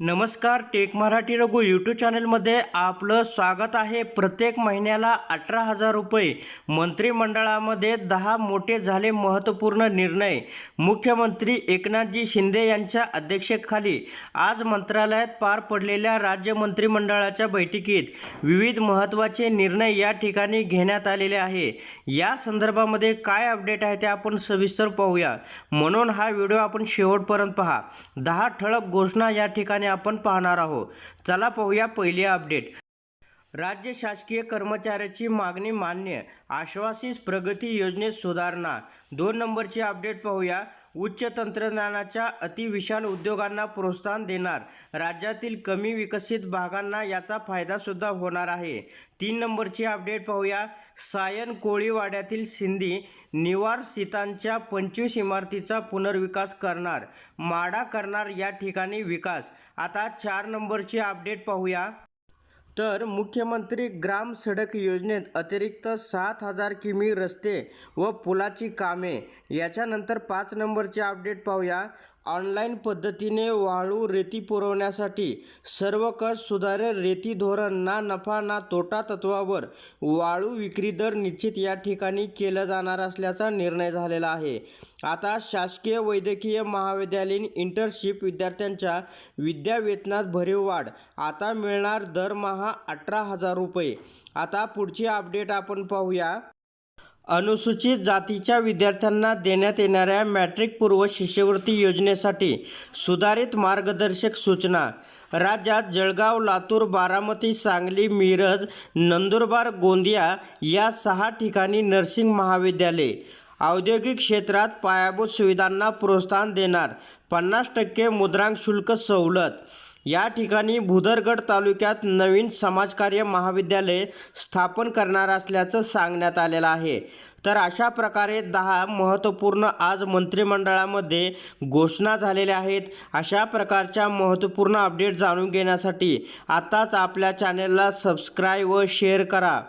नमस्कार take Marathi Raghu YouTube चॅनलमध्ये आपलं स्वागत आहे. प्रत्येक महिन्याला अठरा हजार रुपये मंत्रिमंडळामध्ये दहा मोठे झाले महत्त्वपूर्ण निर्णय. मुख्यमंत्री एकनाथजी शिंदे यांच्या अध्यक्षतेखाली आज मंत्रालयात पार पडलेल्या राज्य मंत्रिमंडळाच्या बैठकीत विविध महत्त्वाचे निर्णय या ठिकाणी घेण्यात आलेले आहे. या संदर्भामध्ये काय अपडेट आहे ते आपण सविस्तर पाहूया. म्हणून हा व्हिडिओ आपण शेवटपर्यंत पहा. दहा ठळक घोषणा या ठिकाणी आपण पाहणार आहोत. चला पाहूया पहिली अपडेट राज्य शासकीय कर्मचाऱ्याची मागणी मान्य. आश्वासित प्रगती योजनेत सुधारणा. दोन नंबरची अपडेट पाहूया. उच्च तंत्रज्ञानाच्या अतिविशाल उद्योगांना प्रोत्साहन देणार. राज्यातील कमी विकसित भागांना याचा फायदासुद्धा होणार आहे. तीन नंबरची अपडेट पाहूया. सायन कोळीवाड्यातील सिंधी निवार सीतांच्या पंचवीस इमारतीचा पुनर्विकास करणार. माडा करणार या ठिकाणी विकास. आता चार नंबरची अपडेट पाहूया. तर मुख्यमंत्री ग्राम सडक योजनेत अतिरिक्त सात हजार किमी रस्ते व पुलाची कामे. याच्यानंतर पाच नंबरचे अपडेट पाहूया. ऑनलाईन पद्धतीने वाळू रेती पुरवण्यासाठी सर्व कर सुधारेल. रेती धोरण ना नफा ना तोटा तत्वावर वाळू विक्री दर निश्चित या ठिकाणी केलं जाणार असल्याचा निर्णय झालेला आहे. आता शासकीय वैद्यकीय महाविद्यालयीन इंटर्नशिप विद्यार्थ्यांच्या विद्यावेतनात भरीव वाढ. आता मिळणार दरमहा अठरा हजार रुपये. आता पुढची अपडेट आपण पाहूया. अनुसूचित जातीच्या विद्यार्थ्यांना देण्यात येणाऱ्या मॅट्रिक पूर्व शिष्यवृत्ती योजनेसाठी सुधारित मार्गदर्शक सूचना. राज्यात जळगाव लातूर बारामती सांगली मिरज नंदुरबार गोंदिया या सहा ठिकाणी नर्सिंग महाविद्यालये. औद्योगिक क्षेत्रात पायाभूत सुविधांना प्रोत्साहन देणार. पन्नास टक्के मुद्रांक शुल्क सवलत. या ठिकाणी भुदरगड तालुक्यात नवीन समाजकार्य महाविद्यालय स्थापन करणार असल्याचं सांगण्यात आलेलं आहे. तर अशा प्रकारे दहा महत्त्वपूर्ण आज मंत्रिमंडळामध्ये घोषणा झालेल्या आहेत. अशा प्रकारच्या महत्त्वपूर्ण अपडेट जाणून घेण्यासाठी आत्ताच आपल्या चॅनेलला सबस्क्राईब व शेअर करा.